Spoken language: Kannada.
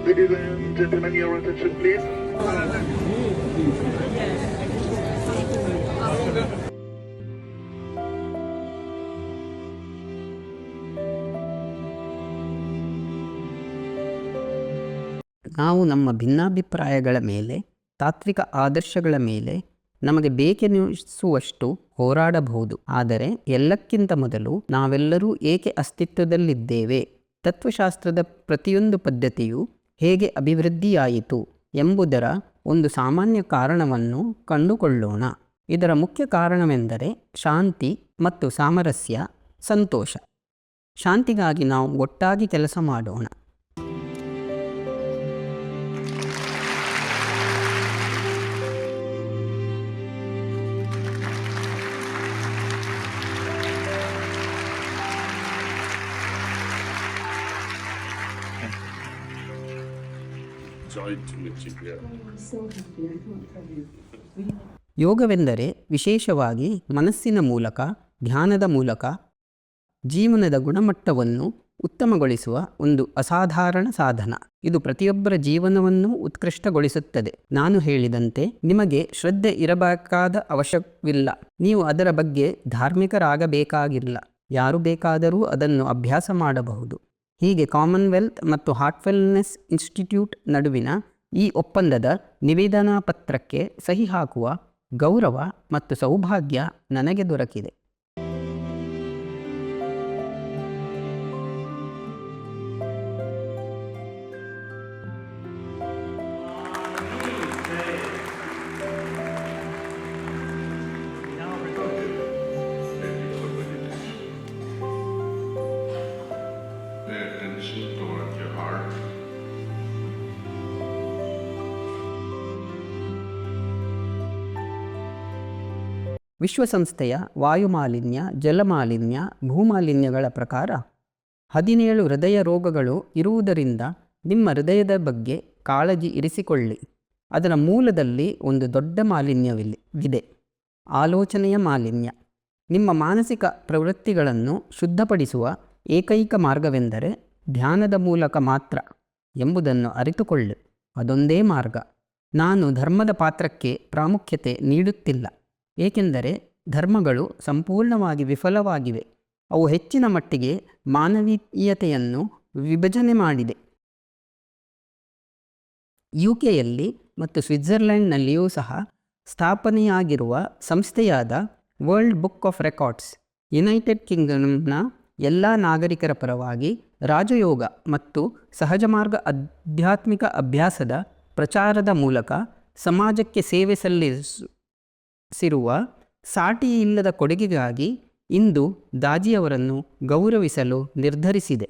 Ladies and gentlemen, your attention please. ನಾವು ನಮ್ಮ ಭಿನ್ನಾಭಿಪ್ರಾಯಗಳ ಮೇಲೆ ತಾತ್ವಿಕ ಆದರ್ಶಗಳ ಮೇಲೆ ನಮಗೆ ಬೇಕೆನಿಸುವಷ್ಟು ಹೋರಾಡಬಹುದು ಆದರೆ ಎಲ್ಲಕ್ಕಿಂತ ಮೊದಲು ನಾವೆಲ್ಲರೂ ಏಕೆ ಅಸ್ತಿತ್ವದಲ್ಲಿದ್ದೇವೆ ತತ್ವಶಾಸ್ತ್ರದ ಪ್ರತಿಯೊಂದು ಪದ್ಧತಿಯು ಹೇಗೆ ಅಭಿವೃದ್ಧಿಯಾಯಿತು ಎಂಬುದರ ಒಂದು ಸಾಮಾನ್ಯ ಕಾರಣವನ್ನು ಕಂಡುಕೊಳ್ಳೋಣ. ಇದರ ಮುಖ್ಯ ಕಾರಣವೆಂದರೆ ಶಾಂತಿ ಮತ್ತು ಸಾಮರಸ್ಯ, ಸಂತೋಷ. ಶಾಂತಿಗಾಗಿ ನಾವು ಒಟ್ಟಾಗಿ ಕೆಲಸ ಮಾಡೋಣ. ಯೋಗವೆಂದರೆ ವಿಶೇಷವಾಗಿ ಮನಸ್ಸಿನ ಮೂಲಕ, ಧ್ಯಾನದ ಮೂಲಕ, ಜೀವನದ ಗುಣಮಟ್ಟವನ್ನು ಉತ್ತಮಗೊಳಿಸುವ ಒಂದು ಅಸಾಧಾರಣ ಸಾಧನ. ಇದು ಪ್ರತಿಯೊಬ್ಬರ ಜೀವನವನ್ನು ಉತ್ಕೃಷ್ಟಗೊಳಿಸುತ್ತದೆ. ನಾನು ಹೇಳಿದಂತೆ ನಿಮಗೆ ಶ್ರದ್ಧೆ ಇರಬೇಕಾದ ಅವಶ್ಯವಿಲ್ಲ ನೀವು ಅದರ ಬಗ್ಗೆ ಧಾರ್ಮಿಕರಾಗಬೇಕಾಗಿಲ್ಲ. ಯಾರು ಬೇಕಾದರೂ ಅದನ್ನು ಅಭ್ಯಾಸ ಮಾಡಬಹುದು. ಹೀಗೆ ಕಾಮನ್ವೆಲ್ತ್ ಮತ್ತು ಹಾರ್ಟ್ವೆಲ್ನೆಸ್ ಇನ್ಸ್ಟಿಟ್ಯೂಟ್ ನಡುವಿನ ಈ ಒಪ್ಪಂದದ ನಿವೇದನಾ ಪತ್ರಕ್ಕೆ ಸಹಿ ಹಾಕುವ ಗೌರವ ಮತ್ತು ಸೌಭಾಗ್ಯ ನನಗೆ ದೊರಕಿದೆ. ವಿಶ್ವಸಂಸ್ಥೆಯ ವಾಯುಮಾಲಿನ್ಯ, ಜಲಮಾಲಿನ್ಯ, ಭೂಮಾಲಿನ್ಯಗಳ ಪ್ರಕಾರ ಹದಿನೇಳು ಹೃದಯ ರೋಗಗಳು ಇರುವುದರಿಂದ ನಿಮ್ಮ ಹೃದಯದ ಬಗ್ಗೆ ಕಾಳಜಿ ಇರಿಸಿಕೊಳ್ಳಿ. ಅದರ ಮೂಲದಲ್ಲಿ ಒಂದು ದೊಡ್ಡ ಮಾಲಿನ್ಯವಿಲ್ಲ ಇದೆ ಆಲೋಚನೆಯ ಮಾಲಿನ್ಯ. ನಿಮ್ಮ ಮಾನಸಿಕ ಪ್ರವೃತ್ತಿಗಳನ್ನು ಶುದ್ಧಪಡಿಸುವ ಏಕೈಕ ಮಾರ್ಗವೆಂದರೆ ಧ್ಯಾನದ ಮೂಲಕ ಮಾತ್ರ ಎಂಬುದನ್ನು ಅರಿತುಕೊಳ್ಳಿ. ಅದೊಂದೇ ಮಾರ್ಗ. ನಾನು ಧರ್ಮದ ಪಾತ್ರಕ್ಕೆ ಪ್ರಾಮುಖ್ಯತೆ ನೀಡುತ್ತಿಲ್ಲ. ಏಕೆಂದರೆ ಧರ್ಮಗಳು ಸಂಪೂರ್ಣವಾಗಿ ವಿಫಲವಾಗಿವೆ. ಅವು ಹೆಚ್ಚಿನ ಮಟ್ಟಿಗೆ ಮಾನವೀಯತೆಯನ್ನು ವಿಭಜನೆ ಮಾಡಿದೆ. ಯು ಕೆಯಲ್ಲಿ ಮತ್ತು ಸ್ವಿಟ್ಜರ್ಲೆಂಡ್ನಲ್ಲಿಯೂ ಸಹ ಸ್ಥಾಪನೆಯಾಗಿರುವ ಸಂಸ್ಥೆಯಾದ world book of records, united ಕಿಂಗ್ಡಮ್ನ ಎಲ್ಲ ನಾಗರಿಕರ ಪರವಾಗಿ ರಾಜಯೋಗ ಮತ್ತು ಸಹಜ ಮಾರ್ಗ ಆಧ್ಯಾತ್ಮಿಕ ಅಭ್ಯಾಸದ ಪ್ರಚಾರದ ಮೂಲಕ ಸಮಾಜಕ್ಕೆ ಸೇವೆ ಸಲ್ಲಿಸಿರುವ ಸಾಟಿಯಿಲ್ಲದ ಕೊಡುಗೆಗಾಗಿ ಇಂದು ದಾಜಿಯವರನ್ನು ಗೌರವಿಸಲು ನಿರ್ಧರಿಸಿದೆ.